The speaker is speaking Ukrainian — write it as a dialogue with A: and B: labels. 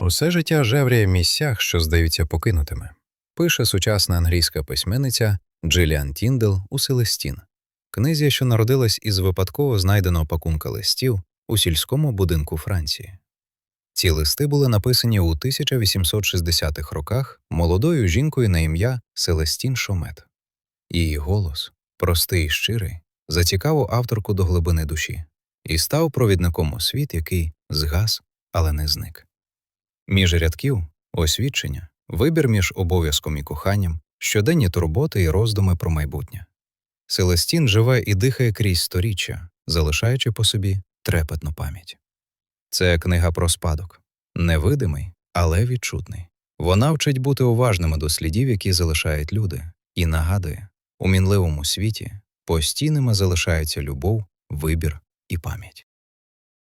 A: Усе життя жевріє в місцях, що здаються покинутими, пише сучасна англійська письменниця Джиліан Тіндел у Селестін, книзі, що народилась із випадково знайденого пакунка листів у сільському будинку Франції. Ці листи були написані у 1860-х роках молодою жінкою на ім'я Селестін Шомет. Її голос, простий і щирий, зацікавив авторку до глибини душі і став провідником у світ, який згас, але не зник. Між рядків освідчення, вибір між обов'язком і коханням, щоденні турботи і роздуми про майбутнє. Селестін живе і дихає крізь сторіччя, залишаючи по собі трепетну пам'ять. Це книга про спадок, невидимий, але відчутний. Вона вчить бути уважними до слідів, які залишають люди, і нагадує, у мінливому світі постійними залишаються любов, вибір і пам'ять.